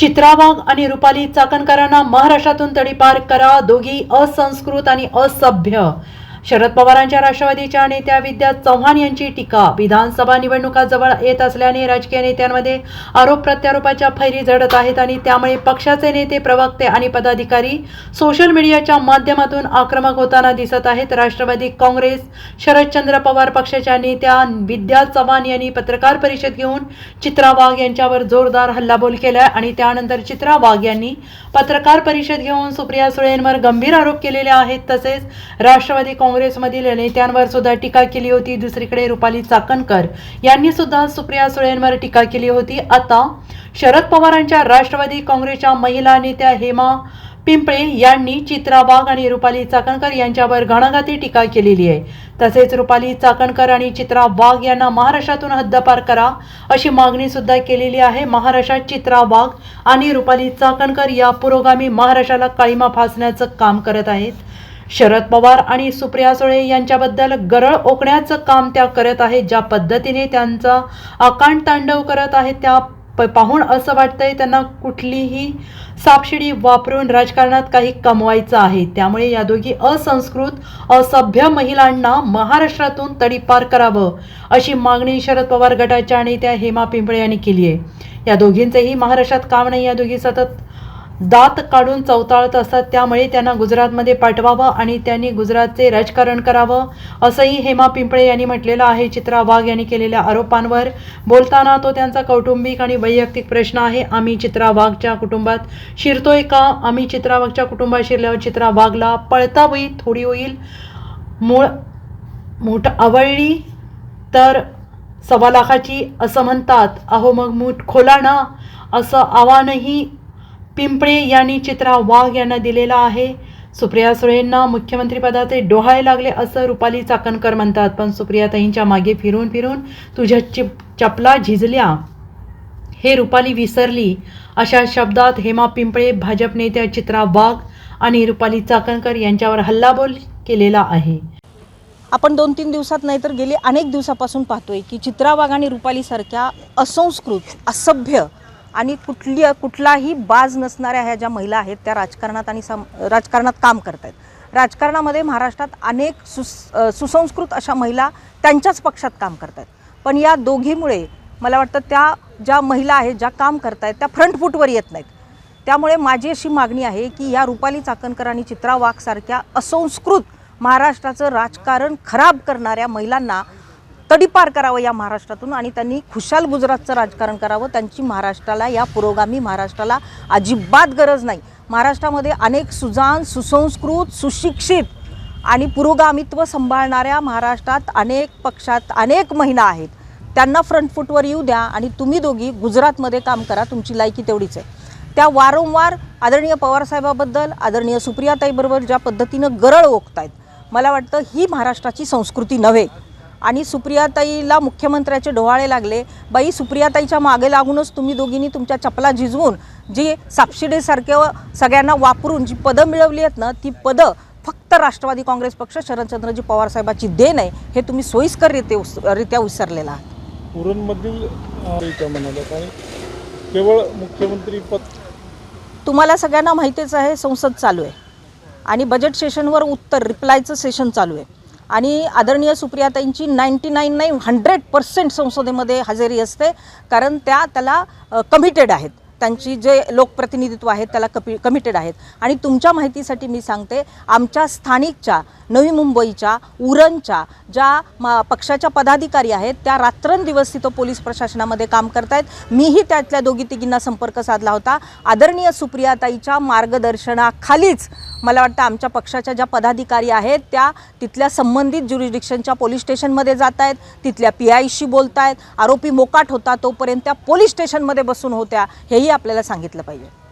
चित्रा वाघ आणि रुपाली चाकणकरांना महाराष्ट्रातून तडीपार करा. दोघी असंस्कृत आणि असभ्य. शरद पवारांच्या राष्ट्रवादीच्या नेत्या विद्या चव्हाण यांची टीका. विधानसभा निवडणुका जवळ येत असल्याने राजकीय नेत्यांमध्ये आरोप प्रत्यारोपाच्या फैरी झडत आहेत आणि त्यामुळे पक्षाचे नेते प्रवक्ते आणि पदाधिकारी सोशल मीडियाच्या माध्यमातून आक्रमक होताना दिसत आहेत. राष्ट्रवादी काँग्रेस शरदचंद्र पवार पक्षाच्या नेत्या विद्या चव्हाण यांनी पत्रकार परिषद घेऊन चित्रा वाघ यांच्यावर जोरदार हल्लाबोल केला आणि त्यानंतर चित्रा वाघ यांनी पत्रकार परिषद घेऊन सुप्रिया सुळेंवर गंभीर आरोप केलेले आहेत. तसेच राष्ट्रवादी काँग्रेस काँग्रेसमधील नेत्यांवर सुद्धा टीका केली होती. दुसरीकडे रुपाली चाकणकर यांनी सुद्धा सुप्रिया सुळेंवर टीका केली होती. आता शरद पवारांच्या राष्ट्रवादी काँग्रेसच्या महिला नेत्या हेमा पिंपळे यांनी चित्रा वाघ आणि रुपाली चाकणकर यांच्यावर घणाघाती टीका केलेली आहे. तसेच रुपाली चाकणकर आणि चित्रा वाघ यांना महाराष्ट्रातून हद्दपार करा अशी मागणी सुद्धा केलेली आहे. महाराष्ट्रात चित्रा वाघ आणि रुपाली चाकणकर या पुरोगामी महाराष्ट्राला काळीमा फासण्याचं काम करत आहेत. शरद पवार आणि सुप्रिया सुळे यांच्याबद्दल गरळ ओकण्याचं काम त्या करत आहेत ज्या पद्धतीने त्यांचा अकांड तांडव करत आहेत त्या प पाहून असं वाटतंय त्यांना कुठलीही सापशिडी वापरून राजकारणात काही कमवायचं आहे. त्यामुळे या दोघी असंस्कृत असभ्य महिलांना महाराष्ट्रातून तडीपार करावं अशी मागणी शरद पवार गटाच्या नेत्या हेमा पिंपळे यांनी केली आहे. या दोघींचेही महाराष्ट्रात काम नाही या दोघी सतत दात काढून चवताळत असतात. त्यामुळे त्यांना गुजरातमध्ये पाठवावं आणि त्यांनी गुजरातचे राजकारण करावं असंही हेमा पिंपळे यांनी म्हटलेलं आहे. चित्रा वाघ यांनी केलेल्या आरोपांवर बोलताना तो त्यांचा कौटुंबिक आणि वैयक्तिक प्रश्न आहे. आम्ही चित्रा वाघच्या कुटुंबात शिरतोय का? आम्ही चित्रा वाघच्या कुटुंबात शिरल्यावर चित्रा वाघला पळता होईल थोडी होईल. मूळ मूठ आवळली तर सव्वा लाखाची असं म्हणतात. अहो मग मूठ खोला ना असं आव्हानही पिंपळे यांनी चित्रा वाघ यांना दिलेला आहे. सुप्रिया सुळेंना मुख्यमंत्रीपदाचे डोहाळे लागले असं रुपाली चाकणकर म्हणतात. पण सुप्रियाताईंच्या मागे फिरून फिरून तुझ्या चिप चपला झिजल्या. हे रुपाली विसरली. अशा शब्दात हेमा पिंपळे भाजप नेत्या चित्रा वाघ आणि रुपाली चाकणकर यांच्यावर हल्लाबोल केलेला आहे. आपण दोन तीन दिवसात नाही तर गेली अनेक दिवसापासून पाहतोय की चित्रा वाघ आणि रुपालीसारख्या असंस्कृत असभ्य आणि कुठली कुठलाही बाज नसणाऱ्या ह्या ज्या महिला आहेत त्या राजकारणात आणि सम राजकारणात काम करत आहेत. राजकारणामध्ये महाराष्ट्रात अनेक सुस सुसंस्कृत अशा महिला त्यांच्याच पक्षात काम करत आहेत. पण या दोघीमुळे मला वाटतं त्या ज्या महिला आहेत ज्या काम करत आहेत त्या फ्रंटफूटवर येत नाहीत. त्यामुळे माझी अशी मागणी आहे की या रुपाली चाकणकर आणि चित्रा वाघसारख्या असंस्कृत महाराष्ट्राचं राजकारण खराब करणाऱ्या महिलांना तडीपार करावं या महाराष्ट्रातून आणि त्यांनी खुशाल गुजरातचं राजकारण करावं त्यांची महाराष्ट्राला या पुरोगामी महाराष्ट्राला अजिबात गरज नाही. महाराष्ट्रामध्ये अनेक सुजान सुसंस्कृत सुशिक्षित आणि पुरोगामित्व सांभाळणाऱ्या महाराष्ट्रात अनेक पक्षात अनेक महिला आहेत. त्यांना फ्रंटफूटवर येऊ द्या आणि तुम्ही दोघी गुजरातमध्ये काम करा तुमची लायकी तेवढीच आहे. त्या वारंवार आदरणीय पवारसाहेबाबद्दल आदरणीय सुप्रियाताईबरोबर ज्या पद्धतीनं गरळ ओकतायत मला वाटतं ही महाराष्ट्राची संस्कृती नव्हे. आणि सुप्रियाताईला मुख्यमंत्र्याचे डोहाळे लागले. बाई सुप्रियाताईच्या मागे लागूनच तुम्ही दोघींनी तुमच्या चपला झिजवून जी सापशिडीसारख्या सगळ्यांना वापरून जी पदं मिळवली आहेत ना ती पदं फक्त राष्ट्रवादी काँग्रेस पक्ष शरदचंद्रजी पवारसाहेबाची देण आहे हे तुम्ही सोयीस्कररित्या उस रित्या विसरलेला आहात. उरणमधील केवळ मुख्यमंत्री पद. तुम्हाला सगळ्यांना माहितीच आहे संसद चालू आहे. आणि बजेट सेशनवर उत्तर रिप्लायचं सेशन चालू आहे. आणि आदरणीय सुप्रियाताईंची नाईंटी नाईन नाही हंड्रेड पर्सेंट संसदेमध्ये हजेरी असते कारण त्या त्याला कमिटेड आहेत. त्यांची जे लोकप्रतिनिधित्व आहेत त्याला कपि कमिटेड आहेत. आणि तुमच्या माहितीसाठी मी सांगते आमच्या स्थानिकच्या नवी मुंबईच्या उरणच्या ज्या म पक्षाच्या पदाधिकारी आहेत त्या रात्रंदिवस तिथं पोलीस प्रशासनामध्ये काम करत आहेत मीही त्यातल्या दोघी तिघींना संपर्क साधला होता. आदरणीय सुप्रियाताईच्या मार्गदर्शनाखालीच मला वाटतं आमच्या पक्षाच्या ज्या पदाधिकारी आहेत त्या तिथल्या संबंधित ज्युरिडिक्शनच्या पोलीस स्टेशनमध्ये जात आहेत तिथल्या पी आयशी बोलत आहेत आरोपी मोकाट होता तोपर्यंत त्या पोलीस स्टेशनमध्ये बसून होत्या हेही आपल्याला सांगितलं पाहिजे.